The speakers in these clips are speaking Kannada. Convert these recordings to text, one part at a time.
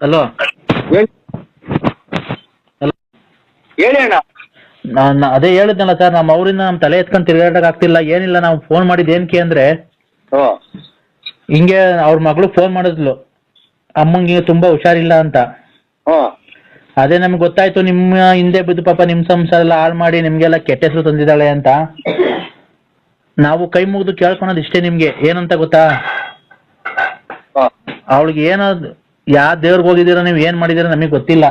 ಹಲೋ. ಹೇಳಿ. ಅಣ್ಣ. ನಾನು ಅದೇ ಹೇಳಿದ್ನಲ್ಲ ಸರ್ ನಮ್ಮ ಅವರಿಂದ ನಮ್ಮ ತಲೆ ಎತ್ಕೊಂಡ್ ತಿರುಗಾಡಕ್ ಆಗ್ತಿಲ್ಲ ಏನಿಲ್ಲ ನಾವು ಫೋನ್ ಮಾಡಿದ್ ಏನಕ್ಕೆ ಅಂದ್ರೆ ಹಿಂಗೆ ಅವ್ರ ಮಗಳು ಫೋನ್ ಮಾಡಿದ್ಲು ಅಮ್ಮಂಗೆ ತುಂಬಾ ಹುಷಾರಿಲ್ಲ ಅಂತ. ಹ್ಞೂ ಅದೇ ನಮ್ಗೆ ಗೊತ್ತಾಯ್ತು ನಿಮ್ಮ ಹಿಂದೆ ಬಿದ್ದು ಪಾಪ ನಿಮ್ಮ ಸಂಸಾರ ಎಲ್ಲ ಹಾಳು ಮಾಡಿ ನಿಮ್ಗೆಲ್ಲ ಕೆಟ್ಟ ಹೆಸರು ತಂದಿದ್ದಾಳೆ ಅಂತ. ನಾವು ಕೈ ಮುಗಿದು ಕೇಳ್ಕೊಳೋದು ಇಷ್ಟೇ ನಿಮ್ಗೆ ಏನಂತ ಗೊತ್ತಾ? ಅವಳಿಗೆ ಏನೋ ಯಾವ ದೇವ್ರಿಗೆ ಹೋಗಿದ್ದೀರಾ ನೀವು ಏನು ಮಾಡಿದ್ದೀರಾ ನಮಗೆ ಗೊತ್ತಿಲ್ಲ.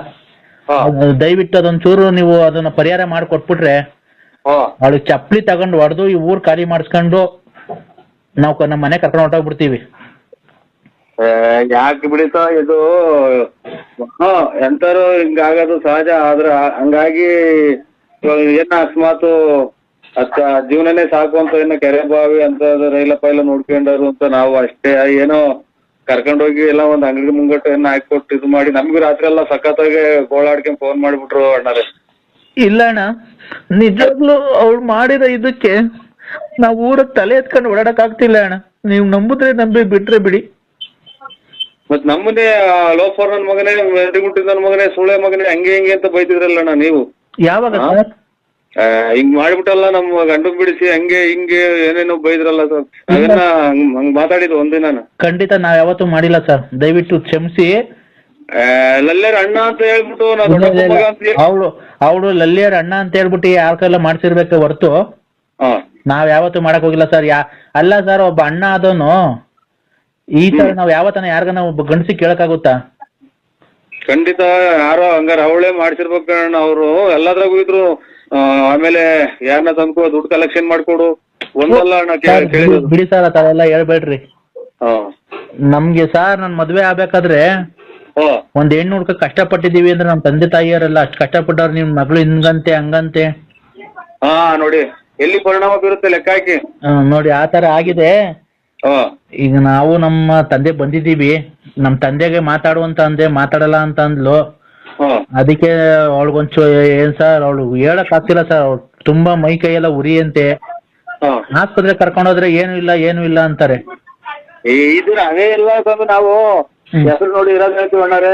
ಅದು ದಯವಿಟ್ಟು ಅದೊಂಚೂರು ನೀವು ಅದನ್ನ ಪರಿಹಾರ ಮಾಡಿಕೊಟ್ಬಿಟ್ರೆ ಅವಳಿಗೆ ಚಪ್ಪಲಿ ತಗೊಂಡು ಹೊಡೆದು ಈ ಊರ್ ಖಾಲಿ ಮಾಡಿಸ್ಕೊಂಡು ನಾವು ನಮ್ಮ ಮನೆ ಕರ್ಕೊಂಡು ಹೊರಟೋಗ್ಬಿಡ್ತೀವಿ. ಯಾಕೆ ಬಿಡಿತ ಇದು? ಹಾ ಎಂತಾರು ಹಿಂಗಾಗೋದು ಸಹಜ ಆದ್ರ ಹಂಗಾಗಿ ಇವಾಗ ಏನ ಅಕಸ್ಮಾತು ಅಷ್ಟ ಜೀವನನೇ ಸಾಕು ಅಂತ ಏನೋ ಕೆರೆ ಬಾವಿ ಅಂತ ರೈಲ ಪೈಲ ನೋಡ್ಕೊಂಡರು ಅಂತ ನಾವು ಅಷ್ಟೇ ಏನೋ ಕರ್ಕೊಂಡೋಗಿ ಎಲ್ಲ ಒಂದ್ ಅಂಗಡಿ ಮುಂಗಟ್ಟನ್ನ ಹಾಕೊಟ್ಟು ಇದು ಮಾಡಿ ನಮ್ಗೂ ರಾತ್ರಿ ಎಲ್ಲ ಸಖತ್ತಾಗಿ ಗೋಳಾಡ್ಕೊಂಡ್ ಫೋನ್ ಮಾಡ್ಬಿಟ್ರು ಅಣ್ಣಾರೆ. ಇಲ್ಲ ಅಣ್ಣ ನಿಜವಾಗ್ಲೂ ಅವ್ಳು ಮಾಡಿದ ಇದಕ್ಕೆ ನಾವ್ ಊರ ತಲೆ ಎತ್ಕೊಂಡು ಓಡಾಡಕ್ ಆಗ್ತಿಲ್ಲ ಅಣ್ಣ. ನೀವ್ ನಂಬುದ್ರೆ ನಂಬಿ ಬಿಟ್ರೆ ಬಿಡಿ. ಮತ್ ನಮ್ಮನೆ ಲೋಫರ್ ನನ್ ಮಗನೇ ಮೆಡಿಗುಂಟಿ ನನ್ ಮಗನೇ ಸುಳೆ ಮಗನೇ ಹಂಗೆ ಹಿಂಗೆ ಅಂತ ಬೈತಿದ್ರಲ್ಲ ಅಣ್ಣ ನೀವು. ಯಾವಾಗ ಸರ್? ಹಿಂಗ್ ಮಾಡ್ಬಿಟ್ಟಲ್ಲ ನಮ್ಮ ಗಂಡು ಬಿಡಿಸಿ ಹಂಗೆ ಹಿಂಗೆ ಏನೇನೋ ಬೈದ್ರಲ್ಲ ಸರ್. ಅದನ್ನ ಹಂಗ್ ಮಾತಾಡಿದ್ ಒಂದಿನ ಖಂಡಿತ ನಾವ್ ಯಾವತ್ತೂ ಮಾಡಿಲ್ಲ ಸರ್. ದಯವಿಟ್ಟು ಕ್ಷಮಿಸಿ. ಲಲ್ಲೇರ್ ಅಣ್ಣ ಅಂತ ಹೇಳ್ಬಿಟ್ಟು ಅವಳು ಅವಳು ಲಲ್ಲಿಯರ್ ಅಣ್ಣ ಅಂತ ಹೇಳ್ಬಿಟ್ಟು ಯಾರ ಕೈಲ ಮಾಡ್ಸಿರ್ಬೇಕು ಹೊರತು. ನಾವ್ ಯಾವತ್ತು ಮಾಡಕ್ ಹೋಗಿಲ್ಲ ಸರ್. ಯಾ ಅಲ್ಲ ಸರ್ ಒಬ್ಬ ಅಣ್ಣ ಆದವನು ಈ ತರ ನಾವ್ ಯಾವತ್ತನ ಯಾರ್ಗನ ಒಬ್ಬ ಗಂಡಸಿ ಕೇಳಕ್ಕಾಗುತ್ತಾ? ಖಂಡಿತ ಯಾರೋ ಹಂಗಾರ ಅವಳೇ ಮಾಡ್ಸಿರ್ಬೇಕು ಅಣ್ಣ ಅವರು. ಎಲ್ಲದ್ರಾಗೂ ಇದ್ರು ಆಮೇಲೆ ಯಾರನ್ನ ತಂದ್ಕೊ ದುಡ್ಡು ಕಲೆಕ್ಷನ್ ಮಾಡ್ಕೊಡು. ಒಂದಲ್ಲ ಅಣ್ಣ ಸರ್, ಬಿಡಿ ಸರ್ ಆ ಥರ ಎಲ್ಲ ಹೇಳ್ಬೇಡ್ರಿ. ಹಾ. ನಮ್ಗೆ ಸರ್ ನನ್ ಮದ್ವೆ ಆಗ್ಬೇಕಾದ್ರೆ ಹಾ. ಒಂದ್ ಹೆಣ್ಣು ಹುಡ್ಕ ಕಷ್ಟಪಟ್ಟಿದೀವಿ ಅಂದ್ರೆ ನಮ್ ತಂದೆ ತಾಯಿಯರೆಲ್ಲ ಅಷ್ಟ್ ಕಷ್ಟಪಟ್ಟವ್ರು ನಿಮ್ ಮಗಳು ಹಿಂಗಂತೆ ಹಂಗಂತೆ. ಹಾ ನೋಡಿ. ಎಲ್ಲಿ ಪರಿಣಾಮ ಬೀರುತ್ತೆ ಲೆಕ್ಕ ಹಾಕಿ. ಆ, ನೋಡಿ ಆ ತರ ಆಗಿದೆ. ಹಾ. ಈಗ ನಾವು ನಮ್ಮ ತಂದೆ ಬಂದಿದ್ದೀವಿ. ನಮ್ ತಂದೆಗೆ ಮಾತಾಡುವಂತ ಅಂದೆ ಮಾತಾಡಲ್ಲ ಅಂತ ಅಂದ್ಲು. ಅದಕ್ಕೆ ಅವಳಗೊಂಚು ಏನ್ ಸರ್ ಅವಳು ಹೇಳಕ್ ಆಗ್ತಿಲ್ಲ ಸರ್ ಅವ್ಳು ತುಂಬಾ ಮೈ ಕೈ ಎಲ್ಲ ಉರಿಯಂತೆ ಆಸ್ಪತ್ರೆ ಕರ್ಕೊಂಡೋದ್ರೆ ಏನು ಇಲ್ಲ ಏನು ಇಲ್ಲ ಅಂತಾರೆ. ಇದು ಅದೇ ಇಲ್ಲ ತಂದು ನಾವು. ಹೆಸರು ನೋಡಿ ಇರೋದ್ ಹೇಳ್ತೀವಿ ಅಣ್ಣಾರೆ.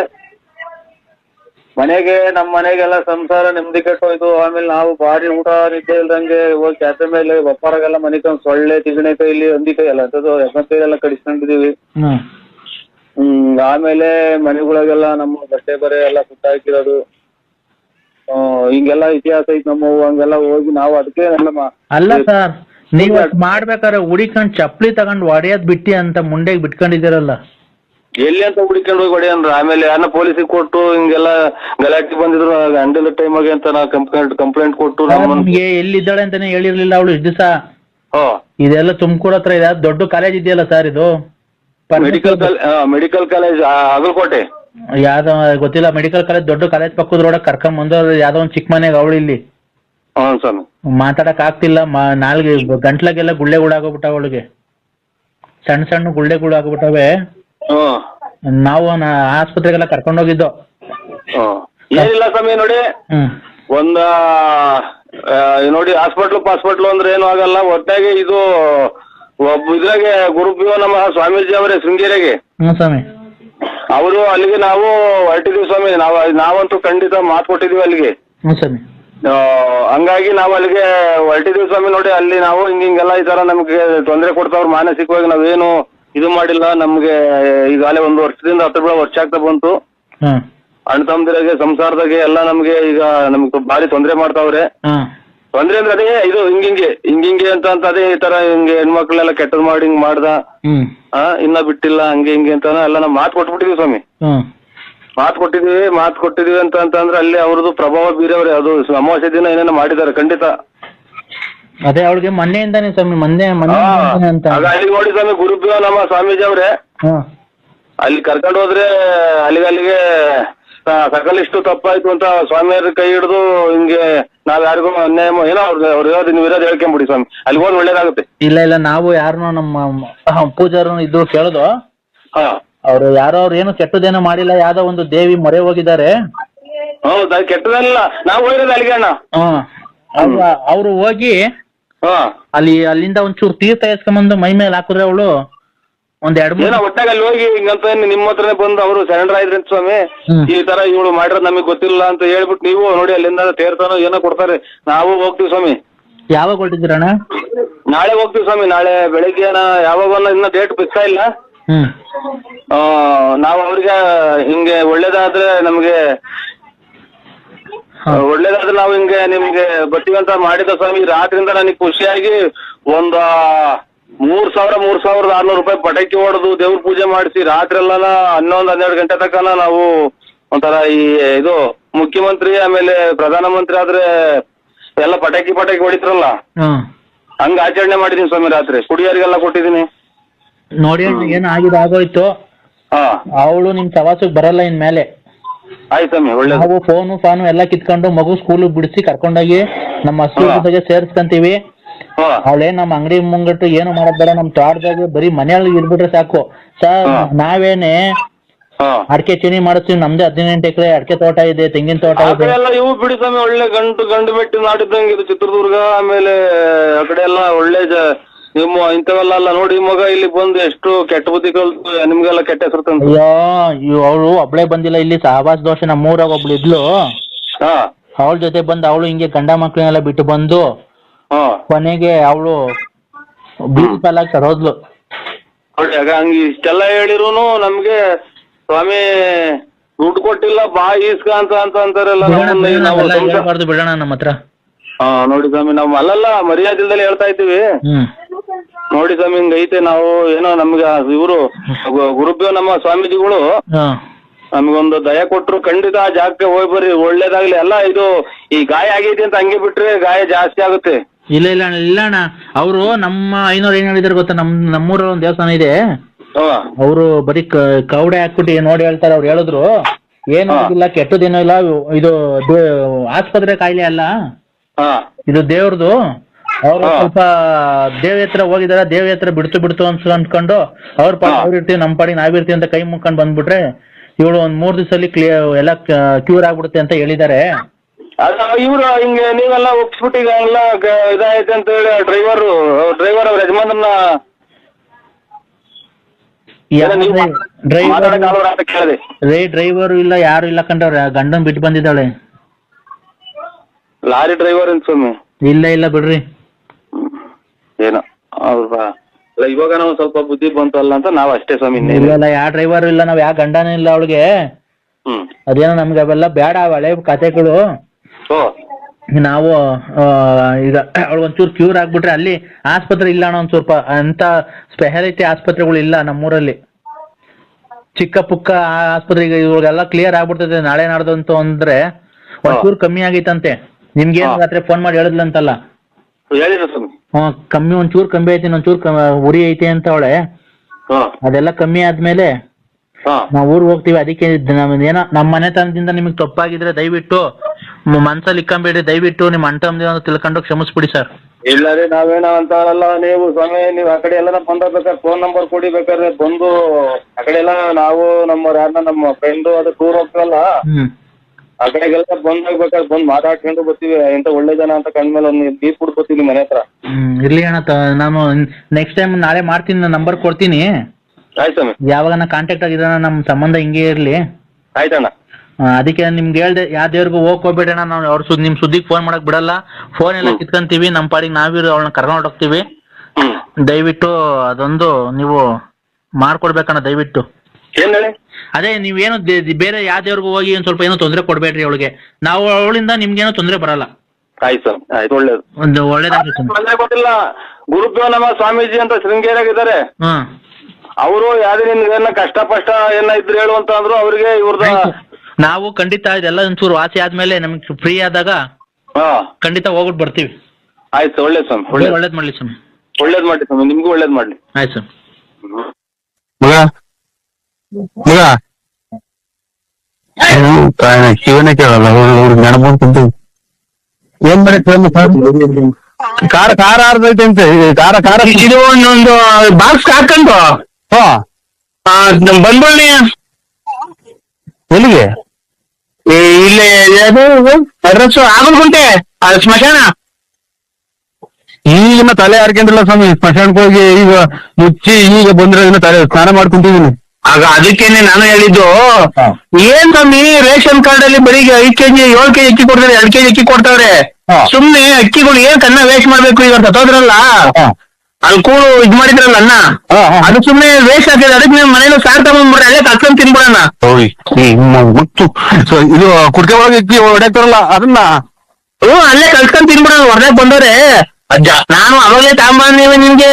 ಮನೆಗೆ ನಮ್ಮ ಮನೆಗೆಲ್ಲ ಸಂಸಾರ ನೆಮ್ಮದಿ ಕೆಟ್ಟೋಯ್ತು. ಆಮೇಲೆ ನಾವು ಬಾರಿ ಊಟ ನಿದ್ದೆ ಇಲ್ದಂಗೆ ಹೋಗಿ ಕ್ಯಾಫೆ ಮೇಲೆ ಒಪ್ಪಾರಾಗೆಲ್ಲ ಮನಿಕೊಂಡ್ ಸೊಳ್ಳೆ ತಿಗಣೆ ಕೈಲಿ ಹಂದಿ ಕೈ ಎಲ್ಲ ಅಂತದ್ದು ಎಲ್ಲ ಕಡಿಸ್ಕೊಂಡಿದೀವಿ ಹ್ಮ್ ಆಮೇಲೆ ಮನೆಗಳಿಗೆಲ್ಲ ನಮ್ಮ ಬಟ್ಟೆ ಬರೆ ಎಲ್ಲ ಸುತ್ತಾಕಿರೋದು. ಹ್ಮ್, ಹಿಂಗೆಲ್ಲ ಇತಿಹಾಸ ಐತಿ ನಮ್ಮ ಹಂಗೆಲ್ಲ ಹೋಗಿ ನಾವು ಅದಕ್ಕೆ ಅಲ್ಲ ಸರ್ ನೀವ್ ಅಷ್ಟ್ ಮಾಡ್ಬೇಕಾದ್ರೆ ಹುಡಿಕೊಂಡ್ ಚಪ್ಪಲಿ ತಗೊಂಡ್ ಹೊಡೆಯೋದ್ ಬಿಟ್ಟಿ ಅಂತ ಮುಂಡೆಗ್ ಬಿಟ್ಕೊಂಡಿದ್ದೀರಲ್ಲ. ಎಲ್ಲಿ ಅಂತ ಹುಡುಕೊಂಡು ಹೋಗಿ ಹೊಡಿ ಅಂದ್ರ. ಆಮೇಲೆ ಯಾರನ್ನ ಪೊಲೀಸಿಗೆ ಕೊಟ್ಟು ಹಿಂಗೆಲ್ಲ ಗಲಾಟೆ ಬಂದಿದ್ರು ಹಂಡಲ್ ಟೈಮ್ ಆಗಿ ಅಂತ ನಾ ಕಂಪ್ಲೇಂಟ್ ಕಂಪ್ಲೇಂಟ್ ಕೊಟ್ಟು ನಮ್ಗೆ ಎಲ್ಲಿದ್ದಾಳೆ ಅಂತಾನೆ ಹೇಳಿರ್ಲಿಲ್ಲ ಅವಳು ಇಷ್ಟು ದಿವಸ. ಇದೆಲ್ಲ ತುಮಕೂರ್ ಹತ್ರ ಇದೆ. ದೊಡ್ಡ ಕಾಲೇಜ್ ಇದೆಯಲ್ಲ ಸರ್ ಇದು. ಮೆಡಿಕಲ್ ಮೆಡಿಕಲ್ ಕಾಲೇಜ್ ಅಗಲಕೋಟೆ ಯಾವ್ದೋ ಗೊತ್ತಿಲ್ಲ ಮೆಡಿಕಲ್ ಕಾಲೇಜ್ ದೊಡ್ಡ ಕಾಲೇಜ್ ಪಕ್ಕದ ರೋಡ ಕರ್ಕೊಂಡ್ ಬಂದವ್ರು ಯಾವ್ದೋ ಒಂದ್ ಚಿಕ್ಕ ಮನೆಗೆ ಅವಳು ಇಲ್ಲಿ. ಸರ್. ಮಾತಾಡಕ್ ಆಗ್ತಿಲ್ಲ ಮ- ನಾಲ್ಗೆ ಗಂಟ್ಲಾಗೆಲ್ಲ ಗುಳ್ಳೆಗಳು ಆಗೋಗ್ಬಿಟ್ಟಾವ ಅವಳಿಗೆ. ಸಣ್ಣ ಸಣ್ಣ ಗುಳ್ಳೆಗಳು ಆಗ್ಬಿಟ್ಟವೆ ಹ್ಞೂ. ನಾವು ನ- ಆಸ್ಪತ್ರೆಗೆಲ್ಲ ಕರ್ಕೊಂಡ್ ಹೋಗಿದ್ದೋ. ಹ್ಞೂ. ಏನಿಲ್ಲ ಸ್ವಾಮಿ ನೋಡಿ. ಹ್ಮ್. ಒಂದ ಆ, ನೋಡಿ ಹಾಸ್ಪಿಟ್ಲು ಪಾಸ್ಪಿಟ್ಲು ಅಂದ್ರೆ ಏನು ಆಗಲ್ಲ. ಒಟ್ಟಾಗಿ ಇದು ಒಬ್ಬ ಇದ್ರಾಗೆ ಗುರುಪಿಯೋ ನಮ್ಮ ಸ್ವಾಮೀಜಿ ಅವರೇ ಶೃಂಗೇರಿಗೆ. ಸ್ವಾಮಿ. ಅವರು ಅಲ್ಲಿಗೆ ನಾವು ಹೊರಟಿದೀವಿ ಸ್ವಾಮಿ. ನಾವು ನಾವಂತೂ ಖಂಡಿತ ಮಾತು ಕೊಟ್ಟಿದೀವಿ ಅಲ್ಲಿಗೆ. ಸ್ವಾಮಿ. ಆ, ಹಂಗಾಗಿ ನಾವು ಅಲ್ಲಿಗೆ ಹೊರಟಿದೀವಿ ಸ್ವಾಮಿ ನೋಡಿ ಅಲ್ಲಿ ನಾವು ಹಿಂಗ ಹಿಂಗೆಲ್ಲ ಈ ತರ ನಮ್ಗೆ ತೊಂದರೆ ಕೊಡ್ತಾವ್ರು ಮಾನಸಿಕವಾಗಿ ನಾವೇನು ಇದು ಮಾಡಿಲ್ಲ ನಮ್ಗೆ ಈಗಾಗಲೇ ಒಂದು ವರ್ಷದಿಂದ ಹತ್ತು ವರ್ಷ ಆಗ್ತಾ ಬಂತು. ಅಣ್ಣ ತಮ್ಮದಿರಾಗೆ ಸಂಸಾರದಾಗೆ ಎಲ್ಲ ನಮ್ಗೆ ಈಗ ನಮ್ಗೆ ಭಾರಿ ತೊಂದರೆ ಮಾಡ್ತಾವ್ರೆ. ತೊಂದ್ರೆ ಅಂದ್ರೆ ಅದೇ ಇದು ಹಿಂಗಿಂಗೆ ಹಿಂಗಿಂಗೆ ಅಂತ ಅಂತ ಅದೇ ಈ ತರ ಹಿಂಗೆ ಹೆಣ್ಮಕ್ಳೆಲ್ಲ ಕೆಟ್ಟದ್ ಮಾಡಿ ಹಿಂಗ್ ಮಾಡ್ದ. ಹ್ಮ್. ಆ ಇನ್ನ ಬಿಟ್ಟಿಲ್ಲ ಹಂಗೆ ಹಿಂಗೆ ಅಂತ ಎಲ್ಲ ನಾವು ಮಾತು ಕೊಟ್ಬಿಟ್ಟಿದೀವಿ ಸ್ವಾಮಿ. ಮಾತು ಕೊಟ್ಟಿದೀವಿ ಮಾತು ಕೊಟ್ಟಿದೀವಿ ಅಂತ ಅಂತಂದ್ರೆ ಅಲ್ಲಿ ಅವ್ರದ್ದು ಪ್ರಭಾವ ಬೀರವ್ರೆ ಅದು ಅಮಾವಾಸ್ಯ ದಿನ ಏನೇನೋ ಮಾಡಿದ್ದಾರೆ ಖಂಡಿತ. ಅದೇ ಅವಳಿಗೆ ಮೊನ್ನೆಯಿಂದಾನೆ ಸ್ವಾಮಿ ಮೊನ್ನೆ ಮೊನ್ನೆ ಅಂತ. ಆಗ ಅಲ್ಲಿ ನೋಡಿ ಸ್ವಾಮಿ ಗುರುಬ್ಯ ನಮ್ಮ ಸ್ವಾಮೀಜಿ ಅವ್ರೆ. ಅಲ್ಲಿ ಕರ್ಕೊಂಡು ಹೋದ್ರೆ ಅಲ್ಲಿಗೆ ಅಲ್ಲಿಗೆ ಸ- ಸಕಲಿಷ್ಟು ತಪ್ಪಾಯ್ತು ಅಂತ ಸ್ವಾಮಿಯವ್ರ ಕೈ ಹಿಡಿದು ಹಿಂಗೆ ನಾವ್ ಯಾರಿಗೂ ಅನ್ಯಾಯ ಮಾ- ಏನೋ ಅವ್ರ ಅವ್ರ ಇರೋದು ನೀವು ಇರೋದು ಹೇಳ್ಕೊಂಬಿಡಿ ಸ್ವಾಮಿ. ಅಲ್ಲಿ ಹೋದ್ ಒಳ್ಳೇದಾಗುತ್ತೆ. ಇಲ್ಲ ಇಲ್ಲ ನಾವು ಯಾರನ್ನೋ ನಮ್ಮ ಪೂಜಾರನು ಇದ್ದು ಕೇಳುದು. ಹಾ. ಅವ್ರು ಯಾರೋ ಅವ್ರು ಏನು ಕೆಟ್ಟದೇನೋ ಮಾಡಿಲ್ಲ ಯಾವ್ದೋ ಒಂದು ದೇವಿ ಮೊರೆ ಹೋಗಿದ್ದಾರೆ. ಹೌದಾ? ಕೆಟ್ಟದಲ್ಲ ನಾವು ಹೋಗಿರೋದು ಅಲ್ಲಿಗೆ ಅಣ್ಣ. ಹ್ಮ್ ಅವರು ಹೋಗಿ ಹಾ. ಅಲ್ಲಿ ಅಲ್ಲಿಂದ ಒಂಚೂರು ತೀರ್ಥ ಎಸ್ಕೊಂಬಂದು ಮೈ ಮೇಲೆ ಹಾಕಿದ್ರೆ ಅವಳು ಒಂದ್ ಎರಡ್ ಏನೋ ಒಟ್ಟಾಗ ಅಲ್ಲಿ ಹೋಗಿ ಹಿಂಗಂತ ನಿಮ್ಮ ಹತ್ರನೇ ಬಂದು ಅವರು ಸರೆಂಡರ್ ಆಯ್ದ್ರಿ ಸ್ವಾಮಿ? ಈ ತರ ಇವಳು ಮಾಡಿರೋದು ನಮಗೆ ಗೊತ್ತಿಲ್ಲ ಅಂತ ಹೇಳ್ಬಿಟ್ಟು ನೀವು ನೋಡಿ ಅಲ್ಲಿಂದ ತೇರ್ತಾನೋ ಏನೋ ಕೊಡ್ತಾರೆ. ನಾವು ಹೋಗ್ತೀವಿ ಸ್ವಾಮಿ. ಯಾವಾಗ ಹೊರಟಿದ್ದೀರಣ್ಣ? ನಾಳೆ ಹೋಗ್ತೀವಿ ಸ್ವಾಮಿ. ನಾಳೆ ಬೆಳಿಗ್ಗೆ ಯಾವಾಗ ಇನ್ನ ಡೇಟ್ ಫಿಕ್ಸ್ ಇಲ್ಲ. ಹ್ಮ್. ನಾವು ಅವ್ರಿಗೆ ಹಿಂಗೆ ಒಳ್ಳೇದಾದ್ರೆ ನಮ್ಗೆ. ಒಳ್ಳೇದಾದ್ರೆ ನಾವು ಹಿಂಗೆ ನಿಮ್ಗೆ ಬರ್ತೀವಿ ಅಂತ ಮಾಡಿದ ಸ್ವಾಮಿ. ರಾತ್ರಿಯಿಂದ ನನಗೆ ಖುಷಿಯಾಗಿ ಒಂದ ಮೂರ್ ಸಾವಿರ ಮೂರ್ ಸಾವಿರದ ಆರ್ನೂರು ರೂಪಾಯಿ ಪಟಾಕಿ ಹೊಡೆದು ದೇವ್ರ ಪೂಜೆ ಮಾಡಿಸಿ ರಾತ್ರಿ ಎಲ್ಲ ಹನ್ನೊಂದ್ ಹನ್ನೆರಡು ಗಂಟೆ ತನಕ ನಾವು ಒಂಥರ ಈ ಇದು ಮುಖ್ಯಮಂತ್ರಿ ಆಮೇಲೆ ಪ್ರಧಾನಮಂತ್ರಿ ಆದ್ರೆ ಎಲ್ಲ ಪಟಾಕಿ ಪಟಾಕಿ ಹೊಡಿತ್ರಲ್ಲ? ಹಂಗ ಆಚರಣೆ ಮಾಡಿದೀನಿ ಸ್ವಾಮಿ ರಾತ್ರಿ. ಕುಡಿಯೋರಿಗೆಲ್ಲ ಕೊಟ್ಟಿದೀನಿ. ನೋಡಿ ಏನ್ ಆಗಿದೆ ಆಗೋಯ್ತು. ಅವಳು ನಿಮ್ ಸವಾಸಕ್ ಬರಲ್ಲ ಇನ್ಮೇಲೆ. ಆಯ್ತು ಸ್ವಾಮಿ ಒಳ್ಳೇದು. ನಾವು ಫೋನು ಫಾನು ಎಲ್ಲ ಕಿತ್ಕೊಂಡು ಮಗು ಸ್ಕೂಲ್ ಬಿಡಿಸಿ ಕರ್ಕೊಂಡೋಗಿ ನಮ್ಮ ಸೇರಿಸ್ಕೊಂತೀವಿ. ಅವಳೇ ನಮ್ಮ ಅಂಗಡಿ ಮುಂಗಟ್ಟು ಏನು ಮಾಡೋದ್ ಬೇಡ ನಮ್ ತೋಟದಾಗ ಬರೀ ಮನೆಯಲ್ಲಿ ಇರ್ಬಿಟ್ರೆ ಸಾಕು. ಸರ್. ನಾವೇನೆ ಅಡಕೆ ಚೀನಿ ಮಾಡಿಸ್ತೀವಿ ನಮ್ದೇ ಹದಿನೆಂಟು ಎಕರೆ ಅಡಕೆ ತೋಟ ಇದೆ ತೆಂಗಿನ ತೋಟ ಆ ಇದೆ ಎಲ್ಲ ಇವು ಬಿಡಿ ಸ್ವಾಮಿ ಒಳ್ಳೆ ಗಂಟು ಗಂಡು ಬೆಟ್ಟಿ ನಾಟಿದ್ದಂಗೆ ಇದು ಚಿತ್ರದುರ್ಗ ಆಮೇಲೆ ಆ ಕಡೆ ಎಲ್ಲ ಒಳ್ಳೆ ಜ ನಿಮ್ಮ ಇಂಥವೆಲ್ಲ ಅಲ್ಲ ನೋಡಿ ಮಗ ಇಲ್ಲಿ ಬಂದು ಎಷ್ಟು ಕೆಟ್ಟ ಬುದ್ಧಿ ಕಲ್ತು ನಿಮ್ಗೆಲ್ಲ ಕೆಟ್ಟ ಹೆಸರು ತಂತು ಅಯ್ಯೋ ಅವಳು ಒಬ್ಳೆ ಬಂದಿಲ್ಲ ಇಲ್ಲಿ ಸಹವಾಸ ದೋಷ ನಮ್ಮೂರಾಗ ಒಬ್ಳು ಇದ್ಲು. ಹಾ. ಅವಳ ಜೊತೆ ಬಂದು ಅವಳು ಹಿಂಗೆ ಗಂಡ ಮಕ್ಳನ್ನೆಲ್ಲ ಬಿಟ್ಟು ಬಂದು ಕೊನೆಗೆ ಅವಳು ಬೀಚ್ ಆಗಿ ತರೋದ್ಲು ಹಂಗ ಇಷ್ಟೆಲ್ಲ ಹೇಳಿರುನು ನಮ್ಗೆ ಸ್ವಾಮಿ ದುಡ್ಡು ಕೊಟ್ಟಿಲ್ಲ ಬಾ ಈಸ್ಕ ಅಂತ ಅಂತ ಅಂತಾರಲ್ಲ ಬಿಡೋಣ, ಹೇಳ್ಬಾರ್ದು ನಮ್ಮ ಹತ್ರ. ಹಾ ನೋಡಿ ಸ್ವಾಮಿ ನಾವು ಅಲ್ಲಲ್ಲ ಮರ್ಯಾದಿಲ್ದಲ್ಲಿ ಹೇಳ್ತಾ ಇದ್ದೀವಿ. ನೋಡಿ ಸ್ವಾಮಿ ಹಿಂಗೈತೆ ನಾವು ಏನೋ ನಮ್ಗೆ ಇವರು ಗುರುಬ್ಯೋ ನಮ್ಮ ಸ್ವಾಮೀಜಿಗಳು. ನಮ್ಗೊಂದು ನಮಗೊಂದು ದಯ ಕೊಟ್ರು ಖಂಡಿತ ಆ ಜಾಗಕ್ಕೆ ಹೋಗಿ ಬರ್ರಿ ಒಳ್ಳೇದಾಗ್ಲಿ. ಎಲ್ಲ ಇದು ಈ ಗಾಯ ಆಗೈತಿ ಅಂತ ಹಂಗೆ ಬಿಟ್ರೆ ಗಾಯ ಜಾಸ್ತಿ ಆಗುತ್ತೆ. ಇಲ್ಲ ಇಲ್ಲ ಅಣ್ಣ ಇಲ್ಲ ಅಣ್ಣ. ಅವರು ನಮ್ಮ ಐನೂರು ಏನ್ ಹೇಳಿದಾರೆ ಗೊತ್ತಾ? ನಮ್ ನಮ್ಮೂರಲ್ಲಿ ಒಂದು ದೇವಸ್ಥಾನ ಇದೆ. ಅವರು ಬರೀ ಕೌಡೆ ಕವಡೆ ಹಾಕ್ಬಿಟ್ಟು ನೋಡಿ ಹೇಳ್ತಾರೆ ಅವ್ರು ಹೇಳಿದ್ರು. ಏನು. ಇಲ್ಲ ಕೆಟ್ಟದೇನೂ ಇಲ್ಲ ಇದು ಆಸ್ಪತ್ರೆ ಕಾಯಿಲೆ ಅಲ್ಲ. ಇದು ದೇವ್ರದು. ಅವರು ಸ್ವಲ್ಪ ದೇವ್ ಹತ್ರ ಹೋಗಿದಾರ ದೇವ್ ಹತ್ರ ಬಿಡ್ತು ಬಿಡ್ತು ಅಂತ ಅನ್ಕೊಂಡು ಅವ್ರ ಪಾಡಿ ಅವ್ರಿರ್ತೀವಿ ನಮ್ಮ ಪಾಡಿ ನಾವಿರ್ತೀವಿ ಅಂತ ಕೈ ಮುಕ್ಕೊಂಡು ಬಂದ್ಬಿಟ್ರೆ ಇವಳು ಒಂದ್ ಮೂರ್ ದಿವಸದಲ್ಲಿ ಕ್ಲಿಯರ್ ಎಲ್ಲ ಕ್ಯೂರ್ ಆಗ್ಬಿಡುತ್ತೆ ಅಂತ ಹೇಳಿದ್ದಾರೆ. ಅದ ಇವ್ರು ಹಿಂಗೆ ನೀವೆಲ್ಲ ಒಪ್ಸ್ಬಿಟ್ಟು ಈಗ ಎಲ್ಲ ಇದಾಯ್ತು ಅಂತ ಹೇಳಿ ಡ್ರೈವರ್ ಡ್ರೈವರ್ ಅವ್ರ ಯಜಮಾನನ್ನ ಕೇಳಿದೆ. ರೇ ಡ್ರೈವರ್ ಇಲ್ಲ ಯಾರು ಇಲ್ಲ ಕಂಡವ್ರೆ? ಗಂಡನ್ ಬಿಟ್ಟು ಬಂದಿದ್ದಾಳೆ. ಲಾರಿ ಡ್ರೈವರ್ ಅಂತ ಸ್ವಾಮಿ ಇಲ್ಲ ಇಲ್ಲ ಬಿಡ್ರಿ. ಏನೋ ಅವ್ರ ಅಲ್ಲ ಇವಾಗ ನಾವು ಸ್ವಲ್ಪ ಬುದ್ಧಿ ಬಂತು ಅಲ್ಲ ಅಂತ ನಾವು ಅಷ್ಟೇ ಸ್ವಾಮಿ ಇಲ್ಲ ಇಲ್ಲ ಯಾವ ಡ್ರೈವರ್ ಇಲ್ಲ ನಾವ್ ಯಾವ ಗಂಡನೂ ಇಲ್ಲ ಅವಳಿಗೆ. ಅದೇನೋ ನಮ್ಗೆ ಅವೆಲ್ಲ ಬೇಡ ಅವ್ ಹಳೆ ಕಥೆಗಳು. ಓ ನಾವು ಈಗ ಅವಳು ಒಂಚೂರು ಕ್ಯೂರ್ ಆಗ್ಬಿಟ್ರೆ ಅಲ್ಲಿ ಆಸ್ಪತ್ರೆ ಇಲ್ಲ ಅಣ್ಣ ಒಂದ್ ಸ್ವಲ್ಪ ಅಂತ ಸ್ಪೆಷಾಲಿಟಿ ಆಸ್ಪತ್ರೆಗಳು ಇಲ್ಲ ನಮ್ಮೂರಲ್ಲಿ. ಚಿಕ್ಕ ಪುಕ್ಕ ಆಸ್ಪತ್ರೆ ಆಸ್ಪತ್ರೆಗೆ ಎಲ್ಲಾ ಕ್ಲಿಯರ್ ಆಗ್ಬಿಡ್ತದೆ ನಾಳೆ ನಾಡ್ದಂತು ಅಂದ್ರೆ ಒಂಚೂರು ಕಮ್ಮಿ ಆಗೈತಂತೆ. ನಿಮ್ಗೆ ಏನ್ ರಾತ್ರಿ ಫೋನ್ ಮಾಡಿ ಹೇಳಿದ್ಲಂತಲ್ಲ? ಹ್ಮ್ ಕಮ್ಮಿ ಒಂಚೂರು ಕಮ್ಮಿ ಐತಿ ಒಂಚೂರು ಉರಿ ಐತಿ ಅಂತ ಅವಳೆ. ಅದೆಲ್ಲ ಕಮ್ಮಿ ಆದ್ಮೇಲೆ ನಾವ್ ಊರಿಗೆ ಹೋಗ್ತೀವಿ ಅದಕ್ಕೆ ಏನೋ ನಮ್ಮ ಮನೆತನದಿಂದ ನಿಮಗೆ ತಪ್ಪಾಗಿದ್ರೆ ದಯವಿಟ್ಟು ಮನ್ಸಲ್ಲಿ ಇಕ್ಕಂಬೇಡಿ ದಯವಿಟ್ಟು ನಿಮ್ಮ ಅಣ್ಣ ಅಂತ ತಿಳ್ಕೊಂಡು ಕ್ಷಮಿಸ್ಬಿಡಿ ಸರ್. ಇಲ್ಲ ರೀ ನಾವೇನೋ ಅಂತಾರಲ್ಲ ನೀವು ಸ್ವಾಮಿ ನೀವು ಆ ಕಡೆ ಎಲ್ಲ ಬಂದ ಬೇಕಾದ್ರೆ ಫೋನ್ ನಂಬರ್ ಕೊಡಿ ಬೇಕಾದ್ರೆ ಬಂದು ಆ ಕಡೆ ಎಲ್ಲ ನಾವು ನಮ್ಮ ಯಾರನ್ನ ನಮ್ಮ ಫ್ರೆಂಡು ಅದು ಟೂರ್ ಹೋಗ್ತಾರಲ್ಲ ಹ್ಮ್. ಆ ಕಡೆಗೆಲ್ಲ ಬಂದ್ ಬೇಕಾದ್ರೆ ಬಂದು ಮಾತಾಡ್ಕೊಂಡು ಬರ್ತೀವಿ ಎಂತ ಒಳ್ಳೆ ಜನ ಅಂತ ಕಂಡ್ಮೇಲೆ ಒಂದು ಬೀಸ್ ಬಿಡ್ಬೋತೀವಿ ಮನೆ ಹತ್ರ. ಹ್ಮ್ ಇರ್ಲಿ ಅಣ್ಣ ತ- ನಾನು ನೆಕ್ಸ್ಟ್ ಟೈಮ್ ನಾಳೆ ಮಾಡ್ತೀನಿ ನಂಬರ್ ಕೊಡ್ತೀನಿ. ಆಯ್ತು ಸ್ವಾಮಿ. ಯಾವಾಗ ನಾ ಕಾಂಟ್ಯಾಕ್ಟ್ ಆಗಿದ್ರೆ ನಮ್ಮ ಸಂಬಂಧ ಹಿಂಗೇ ಇರ್ಲಿ. ಆಯ್ತಣ್ಣ. ಅದಕ್ಕೆ ನಿಮ್ಗೆ ಹೇಳ್ದೆ ಯಾವ ದೇವ್ರಿಗೂ ಹೋಗಕ್ ಹೋಗ್ಬೇಡಣ ನಾವು ಅವ್ರ ಸುದ್ದಿ ನಿಮ್ ಸುದ್ದಿಗೆ ಫೋನ್ ಮಾಡಕ್ ಬಿಡಲ್ಲ. ಫೋನ್ ಎಲ್ಲ. ಕಿತ್ಕೊಂತೀವಿ ನಮ್ಮ ಪಾಡಿಗೆ ನಾವಿರೋ ಅವಳನ್ನ ಕರ್ಕೊಂಡು ಹೋಗ್ತೀವಿ. ಹ್ಮ್. ದಯವಿಟ್ಟು ಅದೊಂದು ನೀವು ಮಾಡ್ಕೊಡ್ಬೇಕಣ್ಣ ದಯವಿಟ್ಟು. ಏನ್ ಹೇಳಿ? ಅದೇ ನೀವೇನು ದೇ- ದೇ- ಬೇರೆ ಯಾವ ದೇವ್ರಿಗೂ ಹೋಗಿ ಒಂದ್ ಸ್ವಲ್ಪ ಏನೋ ತೊಂದರೆ ಕೊಡ್ಬೇಡ್ರಿ ಅವಳಿಗೆ. ನಾವು ಅವಳಿಂದ ನಿಮ್ಗೇನೋ ತೊಂದರೆ ಬರಲ್ಲ. ಆಯ್ತು ಸರ್ ಆಯ್ತು ಒಳ್ಳೇದು. ಒಂದು ಗೊತ್ತಿಲ್ಲ ನಮ್ಮ ಸ್ವಾಮೀಜಿ ಅಂತ ಶೃಂಗೇರಿಯಾಗಿದ್ದಾರೆ. ಹ್ಮ್. ಅವರು ಯಾವ್ದೇ ನಿಮ್ಗೆ ಏನ ಕಷ್ಟ ಪಷ್ಟ ಏನ ಇದ್ರೆ ಹೇಳು ಅಂತ ಅಂದ್ರು ಅವ್ರಿಗೆ ಇವ್ರದ ಆಯ್ತು. ನಾವು ಖಂಡಿತ ಇದೆಲ್ಲ ಒಂಚೂರು ವಾಸಿ ಆದ್ಮೇಲೆ ನಮ್ಗೆ ಫ್ರೀ ಆದಾಗ ಹಾ. ಖಂಡಿತ ಹೋಗ್ಬಿಟ್ಟು ಬರ್ತೀವಿ. ಆಯ್ತು ಒಳ್ಳೇದು ಸ್ವಾಮಿ ಒಳ್ಳೇದು. ಒಳ್ಳೇದ್ ಮಾಡ್ಲಿ ಸ್ವಾಮಿ. ಒಳ್ಳೇದ್ ಮಾಡಿ ಸ್ವಾಮಿ ನಿಮ್ಗೂ ಒಳ್ಳೇದ್ ಮಾಡ್ಲಿ. ಆಯ್ತು ಸ್ವಾಮಿ. ಮಗ? ಮಗ? ಕೇಳಲ್ಲ ಅವ್ರಿಗೆ ನೆನಪು ಕುಂತು ಏನ್ ಮಾಡಿ ಕಾರ ಕಾರ ಆರ್ದೈತೆ ಅಂತ ಕಾರ ಕಾರ ಇದು ಒಂದೊಂದು ಬಾಕ್ಸ್ ಹಾಕೊಂಡು. ಬಂದ್ಬಿಡಿ ಎಲ್ಲಿಗೆ ಏ, ಇಲ್ಲಿ ಅದು ಅಡ್ರೆಸ್ ಆಗಲ್ಗುಂಟೆ ಆ ಸ್ಮಶಾನ ಈಗಿನ ತಲೆ ಹಾರ್ಕೊಂಡಿಲ್ಲ ಸ್ವಾಮಿ ಸ್ಮಶಾನಕ್ಕೆ ಹೋಗಿ ಈಗ ಮುಚ್ಚಿ ಈಗ ಬಂದ್ರೆ ಇನ್ನು ತಲೆ ಸ್ನಾನ ಮಾಡ್ಕೊಂತಿದೀನಿ ಆಗ ಅದಕ್ಕೇನೆ ನಾನು ಹೇಳಿದ್ದು ಹಾ. ಏನ್ ಸ್ವಾಮಿ ರೇಷನ್ ಕಾರ್ಡ್ ಅಲ್ಲಿ ಬರೀ ಐದ್ ಕೆಜಿ ಏಳು ಕೆಜಿ ಅಕ್ಕಿ ಕೊಡ್ತಾರೆ ಎರಡ್ ಕೆಜಿ ಅಕ್ಕಿ ಕೊಡ್ತಾವ್ರೆ ಹಾ. ಸುಮ್ನೆ ಅಕ್ಕಿಗಳು ಏನ್ ಕನ್ನ ವೇಸ್ಟ್ ಮಾಡ್ಬೇಕು ಈಗ ಸತ್ತೋದ್ರಲ್ಲ ಹಾ. ಅಲ್ಲಿ ಕೂಡ ಇದ್ ಮಾಡಿದ್ರಲ್ಲ ಅನ್ನ ಹಾ, ಹಾ. ಅದು ಸುಮ್ಮನೆ ವೇಸ್ಟ್ ಆಗ್ತದೆ ಅದಕ್ಕೆ ನೀವು ಮನೇಲಿ ಸಾರ್ ತಗೊಂಡ್ಬಿಡ್ರಿ ಅಲ್ಲೇ ಕರ್ಕೊಂಡ್ ತಿನ್ಬಿಡೋಣ. ಓಯ್ ಈ ಮ- ಮುತ್ತು ಸೊ, ಇದು ಕುಡ್ಕೆ ಒಳಗೆ ಇಕ್ಕಿ ಹೊಡ್ಯಾಕ್ತಾರಲ್ಲ ಅದನ್ನ. ಹ್ಞೂ ಅಲ್ಲೇ ಕಲ್ಸ್ಕೊಂಡ್ ತಿನ್ಬಿಡೋಣ ಹೊರದಾಗ ಬಂದವ್ರೆ. ಅಜ್ಜ ನಾನು ಅವಾಗಲೇ ತಗೊಂಬಂದಿವೆ ನಿಮ್ಗೆ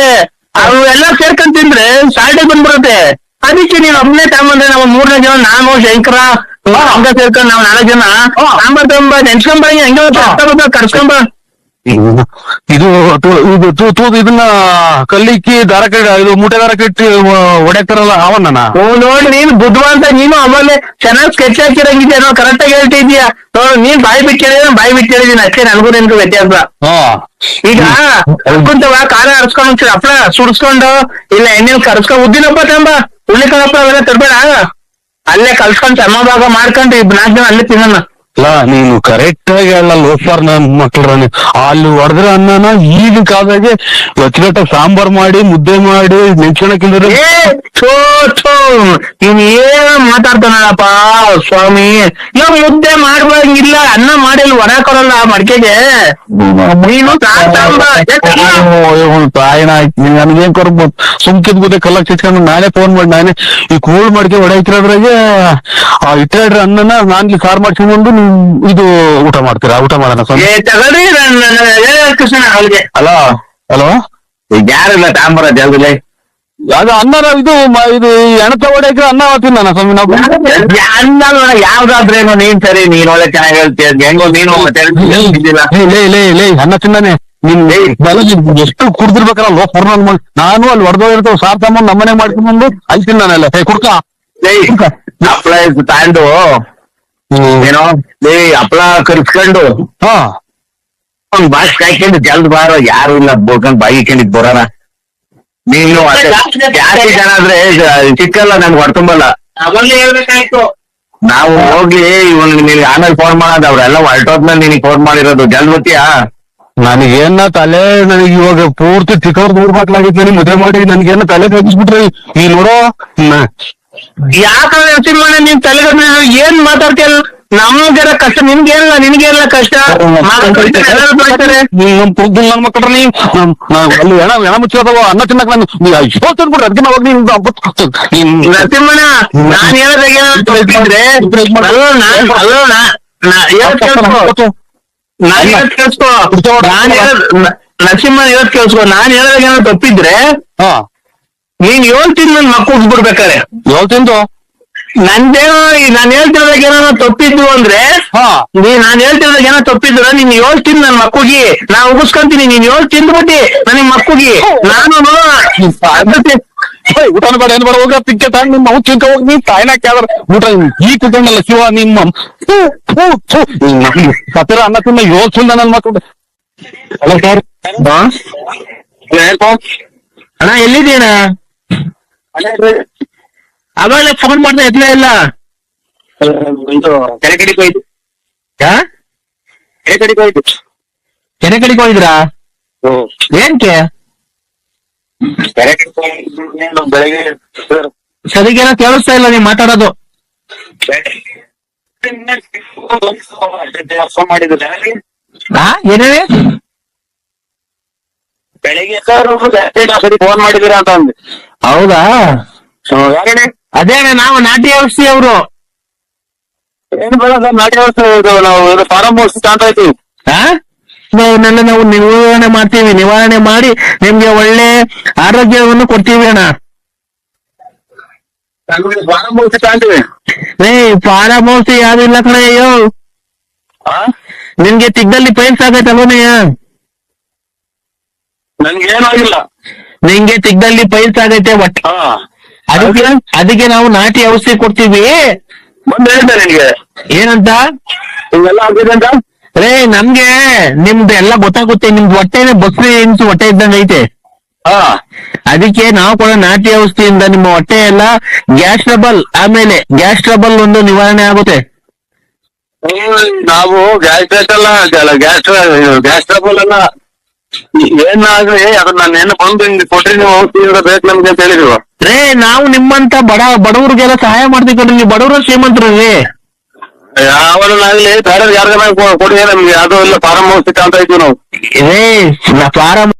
ಅವು ಎಲ್ಲ ಸೇರ್ಕೊಂಡ್ ತಿಂದ್ರೆ ಸಾಲ್ಟೇ ಬಂದ್ಬಿಡುತ್ತೆ. ಅದಕ್ಕೆ ನೀನ್ ಒಬ್ಬನೇ ತಗೊಂಬಂದ್ರೆ ನಾವು ಮೂರನೇ ಜನ ನಾನು ಶಂಕರ ಹಂಗ ಸೇರ್ಕೊಂಡ್ ನಾವು ನಾಲ್ಕು ಜನ. ಸಾಂಬಾರ್ ತಗೊಂಬ ನೆನ್ಸ್ಕೊಂಬ ಹಂಗೆ ಕರ್ಸ್ಕೊಂಬ ಇದು ಇದನ್ನ ಕಲ್ಲಿಕ್ಕಿ ದಾರ ಕಟ್ಟಿ ಇದು ಮೂಟೆ ದಾರ ಕಟ್ಟಿ ಹೊಡ್ಯಾಕ್ತಾರಲ್ಲ ಅವನ್ನ ಓ ನೋಡಿ ನೀನ್ ಬುದ್ಧಿವಂತ ನೀನು ಆಮೇಲೆ ಚೆನ್ನಾಗಿ ಸ್ಕೆಚ್ ಹಾಕಿರಂಗಿದ್ಯಾ ನಾವು ಕರೆಕ್ಟ್ ಆಗಿ ಹೇಳ್ತಿದ್ಯಾ ನೋಡು ನೀನ್ ಬಾಯಿ ಬಿಟ್ಟು ಹೇಳಿದ್ರೆ ಬಾಯಿ ಬಿಟ್ಟು ಹೇಳಿದೀನಿ ಅಷ್ಟೇ ನನಗೂ ನಿನ್ಗೂ ವ್ಯತ್ಯಾಸ. ಈಗ ಕುಂತವ ಕಾಲ ಹರ್ಸ್ಕೊಂಡ್ ಒಂಚೂರು ಹಪ್ಳ ಸುಡ್ಸ್ಕೊಂಡು ಇಲ್ಲ ಎಣ್ಣೆ ಕರ್ಸ್ಕೊಂಡ್ ಉದ್ದಿನಪ್ಪ ತಂಬ ಹುಳ್ಳಿಕಾಳು ಹಪ್ಳ ಅವೆಲ್ಲ ತರ್ಬೇಡ. ಅಲ್ಲೇ ಕಲ್ಸ್ಕೊಂಡ್ ಚರ್ಮ ಭಾಗ ಮಾಡ್ಕೊಂಡು ಇಬ್ ನಾಲ್ಕು ಜನ ಅಲ್ಲೇ ತಿನ್ನೋಣ. ಅಲ್ಲ ನೀನು ಕರೆಕ್ಟ್ ಆಗಿ ಹೇಳಲ್ಲ ಲೋಫಾರ್ ನನ್ ಮಕ್ಳ್ರ ನೀ- ಅಲ್ಲಿ ಹೊಡೆದ್ರ ಅನ್ನನ ಈಗ ಕಾದಾಗೆ ಅಚ್ಚುಕಟ್ಟಾಗಿ ಸಾಂಬಾರ್ ಮಾಡಿ ಮುದ್ದೆ ಮಾಡಿ ನೆಂಚ್ಕೊಳಕಿಲ್ದ್ರೆ ಏ ಛೋ ಛೋ. ನೀನ್ ಏನ ಮಾತಾಡ್ತಾನಪ್ಪ ಸ್ವಾಮಿ. ಇವಾಗ ಮುದ್ದೆ ಮಾಡ್ಬಂಗಿಲ್ಲ ಅನ್ನ ಮಾಡಿಲ್ಲ ಅಲ್ಲಿ ಹೊರ ಕೊಡಲ್ಲ ಮಡಿಕೆಗೆ. ನೀನು ತಾಯಿನ ನನಗೇನ್ ಕೊರ್ಬೋದು ಸುಮ್ಕಿದ್ ಗೊತ್ತೆ ಕಲ್ಲಕ್ ಚಿಟ್ಕೊಂಡು ನಾನೇ ಫೋನ್ ಮಾಡಿ ನಾನೇ ಈ ಕೂಳ್ ಮಾಡ್ಕೆ ಹೊಡೈತಿರೋದ್ರಾಗೆ ಆ ಇಟ್ಟಿಡ್ರಿ ಅನ್ನನ ನಾನ್ ಕಾರ್ ಮಾಡ್ಸ್ಕೊಂಡ್ಬಂದು ನೀವು ಇದು ಊಟ ಮಾಡ್ತೀರಾ ಊಟ ಮಾಡೋಣ ಹಲೋ ಹಲೋ ಯಾರಿಲ್ಲ ತಾಂಬರ ಜಾಗದಲ್ಲಿ ಅದು ಅನ್ನ ಇದು ಇದು ಎಣತ ಹೊಡೆಯಕ್ಕೆ ಅನ್ನ ತಿನ್ನ ಸ್ವಾಮಿ ನಾವು ಅನ್ನ ಯಾವ್ದಾದ್ರೇನು ನೀನ್ ಸರಿ ನೀನ್ ಒಳ್ಳೆ ಚೆನ್ನಾಗಿ ಹೇಳ್ತೀಯ ಹೆಂಗೋ ನೀನು ಲೇ ಲೇ ಲೇ ಅನ್ನ ತಿಂದಾನೆ. ನಿನ್ ಬಲ ನಿನ್ ಎಷ್ಟು ಕುಡ್ದಿರ್ಬೇಕಲ್ಲ ಲೋ ಪೂರ್ಣ ಅನ್ಮಾಡ್- ನಾನು ಅಲ್ಲಿ ಹೊಡೆದೋಗಿರ್ತಾವ ಸಾರ್ ತಮ್ಮ ನಮ್ಮನೆ ಮಾಡ್ಕೊಂಡ್ಬಂದು ಅಲ್ಲಿ ನಾನೆಲ್ಲ. ಹೇ ಕುಡ್ಕ. ಹಪ್ಳ ತಾಂಡು. ಏನೋ ಲೇ ಹಪ್ಳ ಕರ್ಸ್ಕೊಂಡು ಹಾ. ಒಂದ್ ಬಾಸ್ ಕಾಯ್ಕೊಂಡು ಜಲ್ದ್ ಬಾರ ಯಾರು ಇಲ್ಲ ಬೋಕಂಡ್ ಬಾಯಿ ಇಕ್ಕೊಂಡಿದ್ ಬರೋಣ. ನೀನು ಜಾಸ್ತಿ ಜನ ಆದ್ರೆ ಚಿಕ್ಕಲ್ಲ ಸಿಕ್ಕಲ್ಲ ನನ್ಗೆ ಹೊಡ್ತುಂಬಲ್ಲ ನಾವು ಹೋಗಿ ಇವನ್ ನಿನ್ಗೆ ಆಮೇಲೆ ಫೋನ್ ಮಾಡೋದು ಅವ್ರೆಲ್ಲ ಹೊರಟೋದ್ಮೇಲೆ ನಿನಗೆ ಫೋನ್ ಮಾಡಿರೋದು. ಜಲ್ದ್ ಬರ್ತೀಯಾ? ನನಗೇನ ತಲೆ ನನಗೆ ಇವಾಗ ಪೂರ್ತಿ ಚಿಕ್ಕವ್ರ ದೂರ ಬಾಟ್ಲಾಗಿತ್ತು ನನಗೆ ಮದುವೆ ಮಾಡಿ ನನಗೇನ ತಲೆ ಕಟ್ಟಿಸ್ಬಿಟ್ರಿ ಈ ನೋಡೋ ಯಾಕೆ ಮಾಡ ನರಸಿಂಹಣ್ಣ ನೀನ್ ತಲೆ ಏನ್ ಮಾತಾಡ್ತೀಯಲ್ಲ? ನಮ್ಗೆಲ್ಲ ಕಷ್ಟ ನಿನ್ಗೇನಿಲ್ಲ ನಿನ್ಗೇನಿಲ್ಲ ಕಷ್ಟ. ನಮ್ ಪುರ್ದು ನನ್ ನಮ್- ನಾವ್ ಅಲ್ಲಿ ಹೆಣ ಹೆಣ ಮುಚ್ಚಿರೋದವ ಅನ್ನ ತಿನ್ನಕ್ ನಾನು ಅಯ್ಯೋ ತಿನ್ಬಿಡ್ರಿ ಅದಕ್ಕೆ ನಾವು ನೀನ್ ನರಸಿಂಹಣ್ಣ ನಾನ್ ಹೇಳೋದಾಗ ಏನಾದ್ರು ನಾನ್ ಹೇಳೋದ್ ಕೇಳಿಸ್ಕೋ. ನಾನ್ ಹೇಳೋದ್ ನ- ನರಸಿಂಹ ಹೇಳೋದ್ ಕೇಳ್ಸ್ಕೊ. ನಾನ್ ಹೇಳೋದಾಗ ಏನೋ ತಪ್ಪಿದ್ರೆ ಹಾ. ನೀನ್ ಹೇಳ್ತೀನಿ ನನ್ ಮಕ್ಕಳು ಬಿಡ್ಬೇಕಾರೆ ಏಳ್ ತಿಂದು? ನಂದೇನೋ ಈ- ನಾನ್ ಹೇಳ್ತಿರೋದಾಗ ಏನೋ ತಪ್ಪಿದ್ದು ಅಂದ್ರೆ ಹಾ. ನೀ ನಾನ್ ಹೇಳ್ತಿರೋದಾಗ ಏನೋ ತಪ್ಪಿದ್ರ ನೀನ್ ತಿಂದ್ ನನ್ ಮಕ್ಕಳಿಗೆ ನಾ ಉಗಿಸ್ಕೊಂತೀನಿ. ನೀನ್ ಯೋಳ್ ತಿಂದ್ಬಿಟ್ಟಿ ನನಗ್ ಮಕ್ಕಳಿಗೆ ನಾನು ಊಟನ ಬೇಡ ಏನ್ ಬೇಡ ಹೋಗ್ರ ತಿಕ್ಕೆ ತಗೊಂಡ್ ನಿಮ್ಮ ಅವ್ ತಿನ್ಕ ಹೋಗಿ ನೀನ್ ತಾಯಿನ ಕೇಳ್ರ ಊಟ ಈ ಕುತ್ಕೊಂಡಲ್ಲ ಶಿವ ನಿಮ್ಮ ಸತ್ತಿರ ಅನ್ನ ತಿನ್ನ ತಿಂದ ನನ್ ಮಕ್ಕಳು ಹಲೋ ಸರ್. ಅಣ್ಣ ಎಲ್ಲಿದ್ದೀನ ಅವಾಗ ಫೋನ್ ಮಾಡ್ತಾ ಎತ್ತಲೇ ಇಲ್ಲ. ಇದು ಕೆರೆ ಕಡೆಗೆ ಹೋಯ್ತು? ಕೆರೆ ಕಡೆಗೆ ಹೋಯ್ತು. ಕೆರೆ ಕಡೆಗೆ ಹೋಗಿದ್ರಾ ಏನ್ಕೆ ಕೆರೆ ಕಡೆಗೆ ಹೋಗಿದ್ದು ಏನು ಬೆಳಗ್ಗೆ ಸರಿಗೇನ ಕೇಳಿಸ್ತಾ ಇಲ್ಲ ನೀವ್ ಮಾತಾಡೋದು. ಏನೇ ಬೆಳಿಗ್ಗೆ ಸರ್ ಫೋನ್ ಮಾಡಿದಿರ ಅಂತ ಅಂದೆ. ಹೌದಾ? ಅದೇ ನಾವು ನಾಟಿ ಔಷಧಿ ಅವರು. ಏನು ಬೇಡ ಸರ್ ನಾಟಿ ಇದು ನಾವು ಫಾರಂ ಹೌಸ್ ಕಾಣ್ತಾ ಇದ್ದೀವಿ ನೆಲ್ಲ ನಾವು ನಿವಾರಣೆ ಮಾಡ್ತೀವಿ. ನಿವಾರಣೆ ಮಾಡಿ ನಿಮ್ಗೆ ಒಳ್ಳೆ ಆರೋಗ್ಯವನ್ನು ಕೊಡ್ತೀವಿ ಅಣ್ಣ. ಏ ಔಷಧಿ ಯಾವ್ದು ಇಲ್ಲ ಕಣ ಅಯ್ಯೋ. ನಿನ್ಗೆ ತಿಗ್ದಲ್ಲಿ ಪೈಲ್ಸ್ ಆಗೈತಲ್ವನಯ್ಯ ನನ್ಗೆ ಏನೂ ಆಗಿಲ್ಲ ನಿಂಗೆ ತಿಗ್ದಲ್ಲಿ ಪೈಲ್ಸ್ ಆಗೈತೆ ಒಟ್ಟು ಅದಕ್ಕೆ ಅದಕ್ಕೆ ನಾವು ನಾಟಿ ಔಷಧಿ ಕೊಡ್ತೀವಿ. ಏನಂತ? ಹಿಂಗೆಲ್ಲ ಆಗಿದೆ ಅಂತ ರೇ ನಮ್ಗೆ ನಿಮ್ದು ಎಲ್ಲ ಗೊತ್ತಾಗುತ್ತೆ ನಿಮ್ದು ಹೊಟ್ಟೆನೆ ಹೆಂಗ್ಸು ಹೊಟ್ಟೆ ಇದ್ದಂಗ ಐತೆ. ಅದಕ್ಕೆ ನಾವು ಕೂಡ ನಾಟಿ ಔಷಧಿಯಿಂದ ನಿಮ್ಮ ಹೊಟ್ಟೆ ಎಲ್ಲ ಗ್ಯಾಸ್ ಟ್ರಬಲ್ ಆಮೇಲೆ ಗ್ಯಾಸ್ ಟ್ರಬಲ್ ಒಂದು ನಿವಾರಣೆ ಆಗುತ್ತೆ. ನಾವು ಗ್ಯಾಸ್ ಗ್ಯಾಸ್ ಅಲ್ಲ ಗ್ಯಾಸ್ ಗ್ಯಾಸ್ ಟ್ರಬಲ್ ಅಲ್ಲ. ಏನಾಗ್ಲಿ ಅದನ್ನ ನಾನು ಏನು ಬಂದು ಹಿಂಗ್ ಕೊಟ್ರಿ ನೀವು ಔಷಧಿ ಬೇಕು ನಮ್ಗೆ ಅಂತ ಹೇಳಿದ್ರು. ರೇ ನಾವು ನಿಮ್ಮಂತ ಬಡ ಬಡವ್ರಿಗೆಲ್ಲ ಸಹಾಯ ಮಾಡ್ತೀವಿ ನೀವು ಬಡವರು ಶ್ರೀಮಂತರು ರೀ. ಯಾವನಾಗ್ಲಿ ಬೇರೆ ಯಾರಿಗಾನ ಕೊಡಿ ನಮ್ಗೆ ಅದು ಇಲ್ಲ ಫಾರಂ ಹೌಸ್ ಅಂತ ಇದ್ವಿ ನಾವು ರೇ ಫಾರಂ